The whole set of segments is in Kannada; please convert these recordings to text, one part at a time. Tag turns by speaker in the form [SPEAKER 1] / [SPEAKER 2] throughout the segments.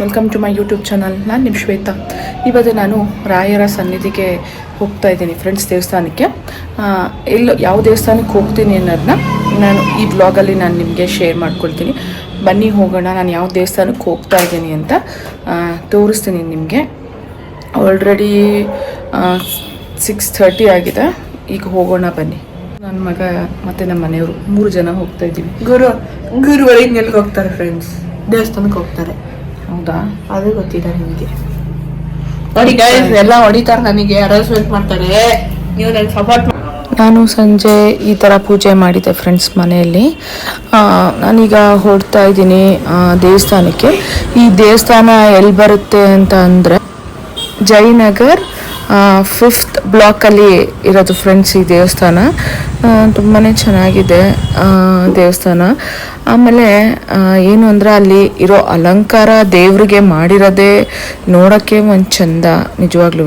[SPEAKER 1] Welcome to my YouTube channel ನಾನು ನಿಮ್ಮ ಶ್ವೇತಾ. ಇವತ್ತು ನಾನು ರಾಯರ ಸನ್ನಿಧಿಗೆ ಹೋಗ್ತಾ ಇದ್ದೀನಿ ಫ್ರೆಂಡ್ಸ್ ದೇವಸ್ಥಾನಕ್ಕೆ. ಎಲ್ಲೋ ಯಾವ ದೇವಸ್ಥಾನಕ್ಕೆ ಹೋಗ್ತೀನಿ ಅನ್ನೋದನ್ನ ನಾನು ಈ ಬ್ಲಾಗಲ್ಲಿ ನಾನು ನಿಮಗೆ ಶೇರ್ ಮಾಡ್ಕೊಳ್ತೀನಿ. ಬನ್ನಿ ಹೋಗೋಣ, ನಾನು ಯಾವ ದೇವಸ್ಥಾನಕ್ಕೆ ಹೋಗ್ತಾ ಇದ್ದೀನಿ ಅಂತ ತೋರಿಸ್ತೀನಿ ನಿಮಗೆ. ಆಲ್ರೆಡಿ ಸಿಕ್ಸ್ ಥರ್ಟಿ ಆಗಿದೆ. ಈಗ ಹೋಗೋಣ ಬನ್ನಿ. ನನ್ನ ಮಗ ಮತ್ತು ನಮ್ಮ ಮನೆಯವರು ಮೂರು ಜನ ಹೋಗ್ತಾ ಇದ್ದೀವಿ.
[SPEAKER 2] ಗುರು ಗುರುವರೆಗೆ ಹೋಗ್ತಾರೆ ಫ್ರೆಂಡ್ಸ್ ದೇವಸ್ಥಾನಕ್ಕೆ ಹೋಗ್ತಾರೆ.
[SPEAKER 1] ಹೌದಾ?
[SPEAKER 2] ಅದು ಗೊತ್ತಿಲ್ಲ ನಿಮಗೆ. ನೋಡಿ ಗೈಸ್ ಎಲ್ಲ ಹೊಡಿತಾರೆ ನನಗೆ ಹರಾಸ್ಮೆಂಟ್ ಮಾಡ್ತಾರೆ. ನೀವು ನನಗೆ ಸಪೋರ್ಟ್
[SPEAKER 1] ನಾನು ಸಂಜೆ ಈ ಥರ ಪೂಜೆ ಮಾಡಿದ್ದೆ ಫ್ರೆಂಡ್ಸ್ ಮನೆಯಲ್ಲಿ. ನಾನೀಗ ಹೊಡ್ತಾ ಇದ್ದೀನಿ ದೇವಸ್ಥಾನಕ್ಕೆ. ಈ ದೇವಸ್ಥಾನ ಎಲ್ಲಿ ಬರುತ್ತೆ ಅಂತ ಅಂದರೆ ಜಯನಗರ್ ಫಿಫ್ತ್ ಬ್ಲಾಕಲ್ಲಿ ಇರೋದು ಫ್ರೆಂಡ್ಸ್ ಈ ದೇವಸ್ಥಾನ. ತುಂಬಾ ಚೆನ್ನಾಗಿದೆ ದೇವಸ್ಥಾನ. ಆಮೇಲೆ ಏನು ಅಂದರೆ ಅಲ್ಲಿ ಇರೋ ಅಲಂಕಾರ ದೇವರಿಗೆ ಮಾಡಿರೋದೇ ನೋಡೋಕ್ಕೆ ಒಂದು ಚಂದ ನಿಜವಾಗ್ಲೂ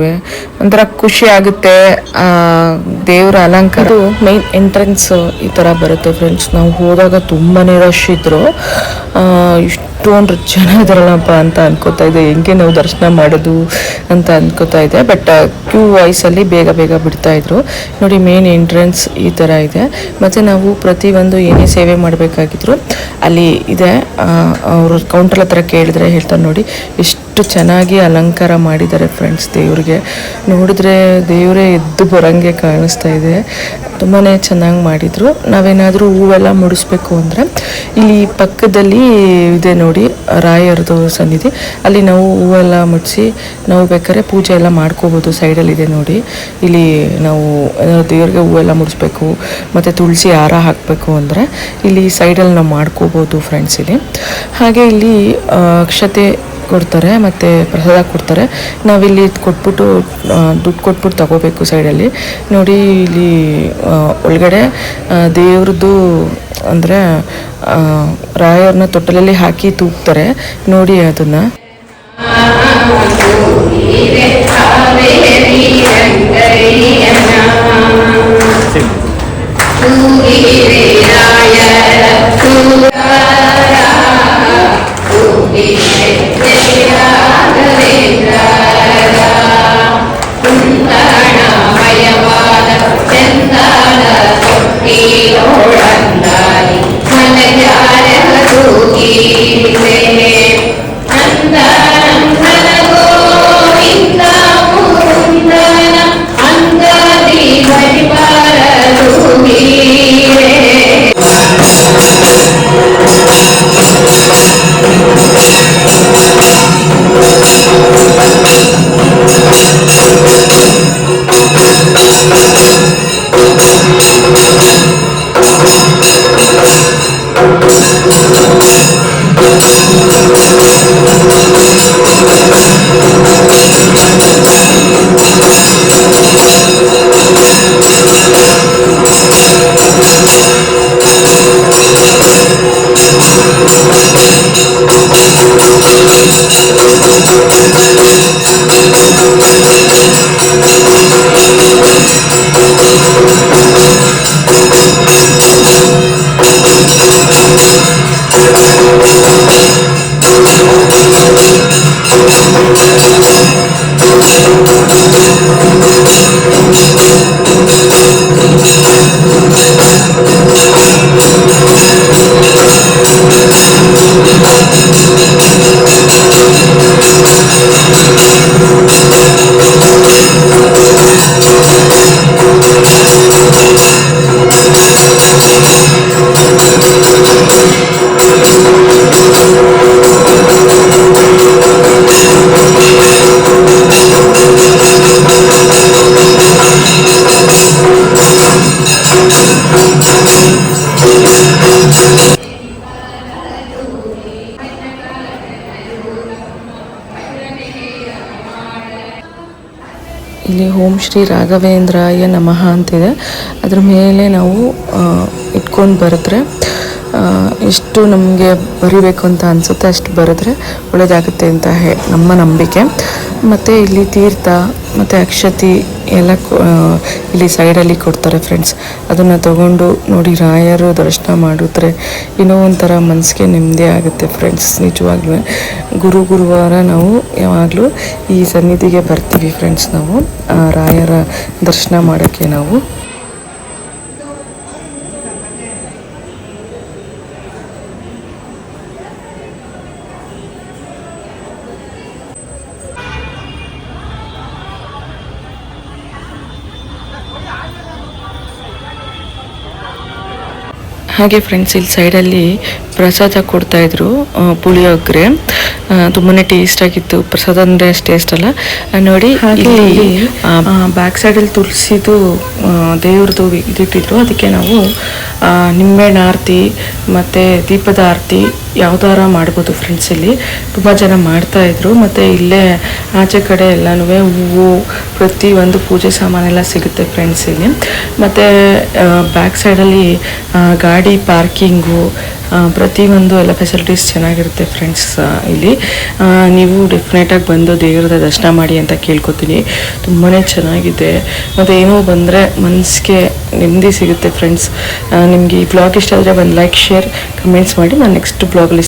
[SPEAKER 1] ಒಂಥರ ಖುಷಿ ಆಗುತ್ತೆ ದೇವರ ಅಲಂಕಾರ. ಮೈನ್ ಎಂಟ್ರೆನ್ಸ್ ಈ ಥರ ಬರುತ್ತೆ ಫ್ರೆಂಡ್ಸ್ ನಾವು ಹೋದಾಗ ತುಂಬಾ ರಶ್ ಇದ್ದರು ಆ, ಇಷ್ಟೊಂದು ಜನ ಅಂತ ಅನ್ಕೋತಾ ಇದೆ. ಹೆಂಗೆ ನಾವು ದರ್ಶನ ಮಾಡೋದು ಅಂತ ಅನ್ಕೋತಾ ಇದೆ. ಬಟ್ ಕ್ಯೂ ವಾಯ್ಸಲ್ಲಿ ಬೇಗ ಬೇಗ ಬಿಡ್ತಾ ಇದ್ರು. ನೋಡಿ ಮೇನ್ ಎಂಟ್ರೆನ್ಸ್ ಈ ಥರ ಇದೆ. ಮತ್ತು ನಾವು ಪ್ರತಿಯೊಂದು ಏನೇ ಸೇವೆ ಮಾಡಬೇಕಾಗಿದ್ರು, ಅಲ್ಲಿ ಇದೆ. ಅವರು ಕೌಂಟರ್ ಹತ್ರ ಕೇಳಿದ್ರೆ ಹೇಳ್ತಾರೆ ನೋಡಿ, ಎಷ್ಟು ಚೆನ್ನಾಗಿ ಅಲಂಕಾರ ಮಾಡಿದ್ದಾರೆ ಫ್ರೆಂಡ್ಸ್ ದೇವ್ರಿಗೆ. ನೋಡಿದ್ರೆ ದೇವರೇ ಎದ್ದು ಬರಂಗೆ ಕಾಣಿಸ್ತಾ ಇದೆ. ತುಂಬಾ ಚೆನ್ನಾಗಿ ಮಾಡಿದರು. ನಾವೇನಾದರೂ ಹೂವೆಲ್ಲ ಮುಡಿಸ್ಬೇಕು ಅಂದರೆ ಇಲ್ಲಿ ಪಕ್ಕದಲ್ಲಿ ಇದೆ ನೋಡಿ, ರಾಯರದು ಸನ್ನಿಧಿ. ಅಲ್ಲಿ ನಾವು ಹೂವೆಲ್ಲ ಮುಡಿಸಿ ನಾವು ಬೇಕಾದ್ರೆ ಪೂಜೆ ಎಲ್ಲ ಮಾಡ್ಕೋಬೋದು, ಸೈಡಲ್ಲಿದೆ ನೋಡಿ. ಇಲ್ಲಿ ನಾವು ದೇವ್ರಿಗೆ ಹೂವೆಲ್ಲ ಮುಡಿಸ್ಬೇಕು, ಮತ್ತು ತುಳಸಿ ಹಾರ ಹಾಕಬೇಕು ಅಂದರೆ ಇಲ್ಲಿ ಸೈಡಲ್ಲಿ ನಾವು ಮಾಡ್ಕೋಬೋದು ಫ್ರೆಂಡ್ಸ್ ಇಲ್ಲಿ. ಹಾಗೆ ಇಲ್ಲಿ ಅಕ್ಷತೆ ಕೊಡ್ತಾರೆ, ಮತ್ತು ಪ್ರಸಾದ ಕೊಡ್ತಾರೆ. ನಾವಿಲ್ಲಿ ಕೊಟ್ಬಿಟ್ಟು ದುಡ್ಡು ಕೊಟ್ಬಿಟ್ಟು ತಗೋಬೇಕು ಸೈಡಲ್ಲಿ. ನೋಡಿ, ಇಲ್ಲಿ ಒಳಗಡೆ ದೇವ್ರದ್ದು ಅಂದರೆ ರಾಯವ್ರನ್ನ ತೊಟ್ಟಲಲ್ಲಿ ಹಾಕಿ ತೂಗ್ತಾರೆ. ನೋಡಿ ಅದನ್ನು. விஸ்வநாதவேந்திரா Thank you. ಇಲ್ಲಿ ಓಂ ಶ್ರೀ ರಾಘವೇಂದ್ರಾಯ ನಮಃ ಅಂತಿದೆ. ಅದ್ರ ಮೇಲೆ ನಾವು ಇಟ್ಕೊಂಡು ಬರೆದ್ರೆ ಎಷ್ಟು ನಮಗೆ ಬರಿಬೇಕು ಅಂತ ಅನಿಸುತ್ತೆ ಅಷ್ಟು ಬರೆದ್ರೆ ಒಳ್ಳೆಯದಾಗುತ್ತೆ ಅಂತ ಹೇ, ನಮ್ಮ ನಂಬಿಕೆ. ಮತ್ತು ಇಲ್ಲಿ ತೀರ್ಥ, ಮತ್ತು ಅಕ್ಷತಿ ಎಲ್ಲ ಇಲ್ಲಿ ಸೈಡಲ್ಲಿ ಕೊಡ್ತಾರೆ ಫ್ರೆಂಡ್ಸ್ ಅದನ್ನು ತಗೊಂಡು ನೋಡಿ ರಾಯರು ದರ್ಶನ ಮಾಡಿದ್ರೆ ಏನೋ ಒಂಥರ ಮನಸ್ಸಿಗೆ ನೆಮ್ಮದಿ ಆಗುತ್ತೆ ಫ್ರೆಂಡ್ಸ್ ನಿಜವಾಗ್ಲೂ ಗುರು ಗುರುವಾರ ನಾವು ಯಾವಾಗಲೂ ಈ ಸನ್ನಿಧಿಗೆ ಬರ್ತೀವಿ ಫ್ರೆಂಡ್ಸ್ ನಾವು. ರಾಯರ ದರ್ಶನ ಮಾಡೋಕ್ಕೆ ನಾವು ಹಾಗೆ ಫ್ರೆಂಡ್ಸ್ ಇಲ್ಲಿ ಸೈಡಲ್ಲಿ ಪ್ರಸಾದ ಕೊಡ್ತಾ ಇದ್ರು ಆ, ಪುಳಿಯೋಗರೆ. ತುಂಬಾ ಟೇಸ್ಟ್ ಆಗಿತ್ತು. ಪ್ರಸಾದ ಅಂದರೆ ಅಷ್ಟು ಟೇಸ್ಟ್ ಅಲ್ಲ. ನೋಡಿ ಇಲ್ಲಿ ಬ್ಯಾಕ್ ಸೈಡಲ್ಲಿ ತುಳಸಿದು ದೇವ್ರದ್ದು ಇದಿಟ್ಟಿದ್ರು ಅದಕ್ಕೆ ನಾವು ನಿಂಬೆಹಣ್ಣು ಆರತಿ ಮತ್ತು ದೀಪದ ಆರತಿ ಯಾವ್ದಾರ ಮಾಡ್ಬೋದು ಫ್ರೆಂಡ್ಸ್ ಇಲ್ಲಿ ತುಂಬ ಜನ ಮಾಡ್ತಾಯಿದ್ರು ಮತ್ತು ಇಲ್ಲೇ ಆಚೆ ಕಡೆ ಎಲ್ಲನೂ ಹೂವು ಪ್ರತಿಯೊಂದು ಪೂಜೆ ಸಾಮಾನೆಲ್ಲ ಸಿಗುತ್ತೆ ಫ್ರೆಂಡ್ಸ್ ಇಲ್ಲಿ ಮತ್ತು ಬ್ಯಾಕ್ ಸೈಡಲ್ಲಿ ಗಾಡಿ ಪಾರ್ಕಿಂಗು ಪ್ರತಿಯೊಂದು ಎಲ್ಲ ಫೆಸಿಲಿಟೀಸ್ ಚೆನ್ನಾಗಿರುತ್ತೆ ಫ್ರೆಂಡ್ಸ್ ಇಲ್ಲಿ. ನೀವು ಡೆಫಿನೆಟಾಗಿ ಬಂದು ದೇವರದ ದರ್ಶನ ಮಾಡಿ ಅಂತ ಕೇಳ್ಕೊತೀನಿ. ತುಂಬಾ ಚೆನ್ನಾಗಿದೆ. ಮತ್ತು ಏನೋ ಬಂದರೆ ಮನಸ್ಸಿಗೆ ನೆಮ್ಮದಿ ಸಿಗುತ್ತೆ ಫ್ರೆಂಡ್ಸ್ ನಿಮಗೆ ಈ ಬ್ಲಾಗ್ ಇಷ್ಟ ಆದರೆ ಒಂದು ಲೈಕ್ ಶೇರ್ ಕಮೆಂಟ್ಸ್ ಮಾಡಿ. ನಾನು ನೆಕ್ಸ್ಟ್ ಬ್ಲಾಗಲ್ಲಿ